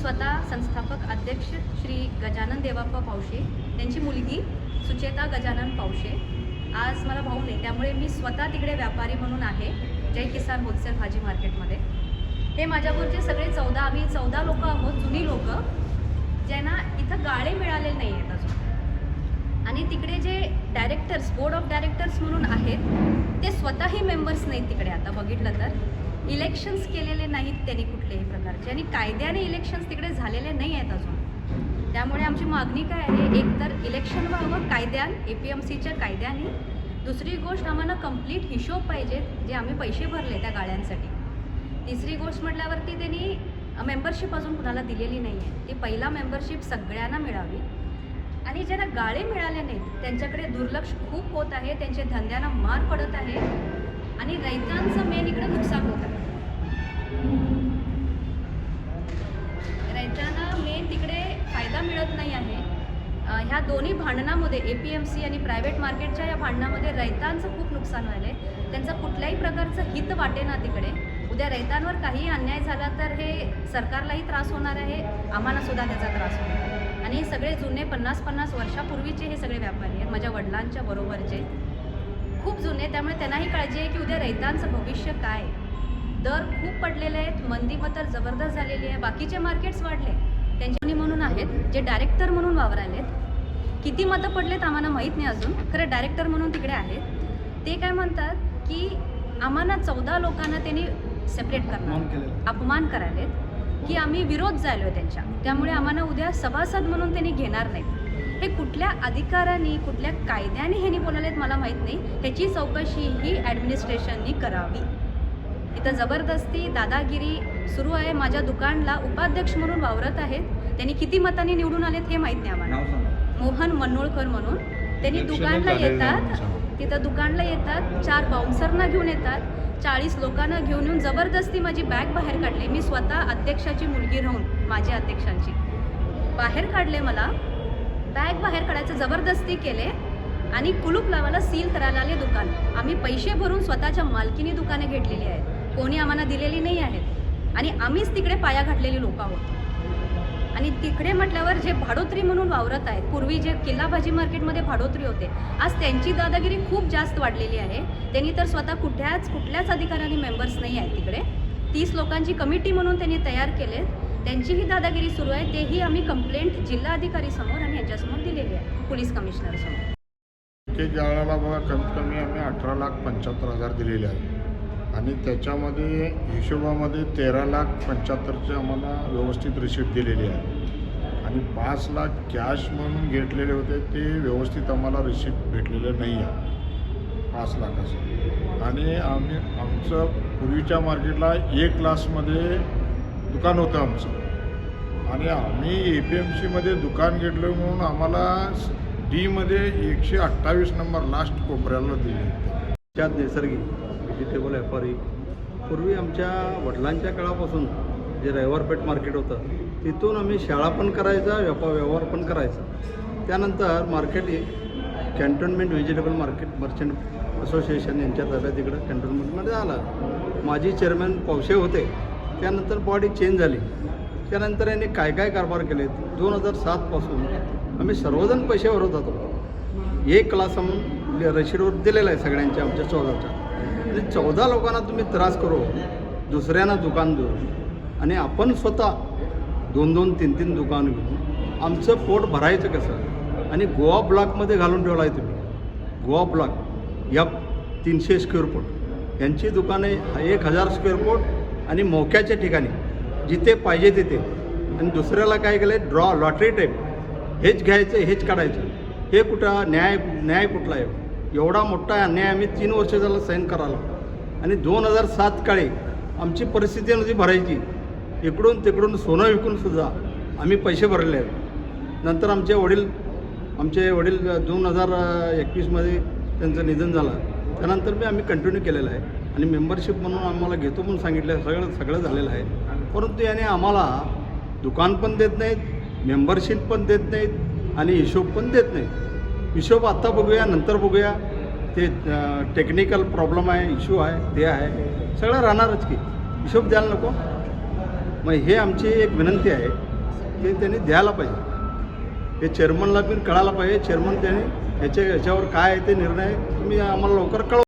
स्वतः संस्थापक अध्यक्ष श्री गजानन देवाप्पा पावशे त्यांची मुलगी सुचेता गजानन पावशे. आज मला भाऊ नाही त्यामुळे मी स्वतः तिकडे व्यापारी म्हणून आहे जय किसान होलसेल भाजी मार्केटमध्ये. हे माझ्याबरोबरचे सगळे चौदा आम्ही चौदा लोक आहोत जुनी लोक ज्यांना इथं गाळे मिळालेले नाही आहेत अजून. आणि तिकडे जे डायरेक्टर्स बोर्ड ऑफ डायरेक्टर्स म्हणून आहेत ते स्वतःही मेंबर्स नाहीत तिकडे आता बघितलं तर. इलेक्शन्स केलेले नाहीत त्यांनी कुठल्याही प्रकारचे. आणि कायद्याने इलेक्शन्स तिकडे झालेले नाही आहेत अजून. त्यामुळे आमची मागणी काय आहे? एक तर इलेक्शन व्हावं कायद्यान ए पी एम सीच्या कायद्याने. दुसरी गोष्ट आम्हाला कंप्लीट हिशोब पाहिजेत जे आम्ही पैसे भरले त्या गाळ्यांसाठी. तिसरी गोष्ट म्हटल्यावरती त्यांनी मेंबरशिप अजून कुणाला दिलेली नाही आहे ती पहिला मेंबरशिप सगळ्यांना मिळावी. आणि ज्यांना गाळे मिळाले नाहीत त्यांच्याकडे दुर्लक्ष खूप होत आहे त्यांच्या धंद्यांना मार पडत आहे. आणि रैतांचं मेन इकडे नुकसान होत आहे. ह्या दोन्ही भांडणामध्ये ए पी एम सी आणि प्रायव्हेट मार्केटच्या या भांडणामध्ये रैतांचं खूप नुकसान व्हायलं आहे त्यांचं कुठल्याही प्रकारचं हित वाटेना तिकडे. उद्या रैतांवर काही अन्याय झाला तर हे सरकारलाही त्रास होणार आहे. आम्हालासुद्धा त्याचा त्रास होणार आहे. आणि हे सगळे जुने पन्नास पन्नास वर्षापूर्वीचे हे सगळे व्यापारी आहेत. माझ्या वडिलांच्या बरोबरचे. खूप जुने त्यामुळे त्यांनाही काळजी आहे की उद्या रैतांचं भविष्य काय आहे. दर खूप पडलेले आहेत. मंदी तर जबरदस्त झालेली आहे. बाकीचे मार्केट्स वाढले. त्यांच्या म्हणून आहेत. जे डायरेक्टर म्हणून वावरायलेत. किती मतं पडलेत आम्हाला माहीत नाही अजून. खरं डायरेक्टर म्हणून तिकडे आहेत. ते काय म्हणतात की आम्हाला चौदा लोकांना त्यांनी सेपरेट करणार. अपमान करायलेत. की आम्ही विरोध झालोय त्यांच्या. त्यामुळे आम्हाला उद्या सभासद म्हणून त्यांनी घेणार नाहीत. हे कुठल्या अधिकाराने कुठल्या कायद्याने ह्यांनी बोलायलेत मला माहीत नाही. ह्याची चौकशी ही ॲडमिनिस्ट्रेशननी करावी. इथं जबरदस्ती दादागिरी सुरू आहे. माझ्या दुकानला उपाध्यक्ष म्हणून वावरत आहेत. त्यांनी किती मतांनी निवडून आलेत हे माहीत नाही आम्हाला. मोहन मनोळकर म्हणून. त्यांनी दुकानला येतात. तिथं दुकानला येतात. चार बाउन्सरना घेऊन येतात. चाळीस लोकांना घेऊन येऊन जबरदस्ती माझी बॅग बाहेर काढली. मी स्वतः अध्यक्षाची मुलगी राहून माझ्या अध्यक्षांची. बाहेर काढले मला. बॅग बाहेर काढायचं जबरदस्ती केले आणि कुलूप लावायला सील करायला आले दुकान. आम्ही पैसे भरून स्वतःच्या मालकीने दुकाने घेतलेली आहेत. कोणी आम्हाला दिलेली नाही आहेत. आणि आम्हीच तिकडे पाया घातलेली लोक आहोत. आणि तिकडे म्हटल्यावर जे भाडोत्री म्हणून वावरत आहेत पूर्वी जे किल्ला भाजी मार्केटमध्ये भाडोत्री होते आज त्यांची दादागिरी खूप जास्त वाढलेली आहे. त्यांनी तर स्वतः कुठल्याच कुठल्याच अधिकाऱ्यांनी मेंबर्स नाही आहेत तिकडे. तीस लोकांची कमिटी म्हणून त्यांनी तयार केले त्यांचीही दादागिरी सुरू आहे तेही आम्ही कंप्लेंट जिल्हा अधिकारी समोर आणि यांच्यासमोर दिलेली आहे पोलीस कमिशनर समोर. ज्या वेळेला बघा कमीत कमी आम्ही अठरा लाख पंच्याहत्तर हजार दिलेले आहे. आणि त्याच्यामध्ये हिशोबामध्ये तेरा लाख पंच्याहत्तरचे आम्हाला व्यवस्थित रिसिप्ट दिलेली आहे. आणि पाच लाख कॅश म्हणून घेतलेले होते ते व्यवस्थित आम्हाला रिसिप्ट भेटलेले नाही आहे. पाच लाखाचं. आणि आम्ही आमचं पूर्वीच्या मार्केटला एक क्लासमध्ये दुकान होतं आमचं. आणि आम्ही ए पी एम सीमध्ये दुकान घेतलं म्हणून आम्हाला डीमध्ये एकशे अठ्ठावीस नंबर लास्ट कोपऱ्याला दिले. त्यात नैसर्गिक व्हेजिटेबल व्यापारी. पूर्वी आमच्या वडिलांच्या काळापासून जे रविवारपेठ मार्केट होतं तिथून आम्ही शाळा पण करायचा व्यापार व्यवहार पण करायचा. त्यानंतर market cantonment vegetable market merchant association यांच्या ताब्यात तिकडं कॅन्टोनमेंटमध्ये आला. माजी चेअरमॅन पावशे होते. त्यानंतर बॉडी चेंज झाली. त्यानंतर यांनी काय काय कारभार केले दोन हजार सातपासून आम्ही सर्वजण पैसे भरत होतो. एक क्लास आम्ही रशीडवर दिलेला आहे सगळ्यांच्या आमच्या चौदाच्या. म्हणजे चौदा लोकांना तुम्ही त्रास करू दुसऱ्यांना दुकान देऊ. आणि आपण स्वतः दोन दोन तीन तीन दुकान घेऊन आमचं पोट भरायचं कसं? आणि गोवा ब्लॉकमध्ये घालून ठेवला आहे तुम्ही. गोवा ब्लॉक या तीनशे स्क्वेअर फूट. यांची दुकाने एक हजार स्क्वेअर फूट आणि मोक्याच्या ठिकाणी जिथे पाहिजे तिथे. आणि दुसऱ्याला काय केलं आहे ड्रॉ लॉटरी टाईप. हेच घ्यायचं हेच काढायचं. हे कुठं न्याय न्याय कुठला आहे? एवढा मोठा अन्याय आम्ही तीन वर्ष झालं सहन करायला. आणि दोन हजार सात काळी आमची परिस्थिती नदी भरायची. इकडून तिकडून सोनं विकून सुद्धा आम्ही पैसे भरले आहेत. नंतर आमचे वडील आमचे वडील दोन हजार एकवीसमध्ये त्यांचं निधन झालं. त्यानंतर मी आम्ही कंटिन्यू केलेलं आहे. आणि मेंबरशिप म्हणून आम्हाला घेतो म्हणून सांगितलं सगळं सगळं झालेलं आहे. परंतु याने आम्हाला दुकान पण देत नाहीत मेंबरशिप पण देत नाहीत आणि हिशोब पण देत नाहीत. हिशोब आत्ता बघूया नंतर बघूया. ते टेक्निकल प्रॉब्लेम आहे इश्यू आहे ते आहे. सगळं राहणारच की. हिशोब द्यायला नको. मग हे आमची एक विनंती आहे ते त्यांनी द्यायला पाहिजे. हे चेअरमनला पण कळायला पाहिजे. चेअरमन त्यांनी ह्याच्या ह्याच्यावर काय आहे ते निर्णय तुम्ही आम्हाला लवकर कळवा.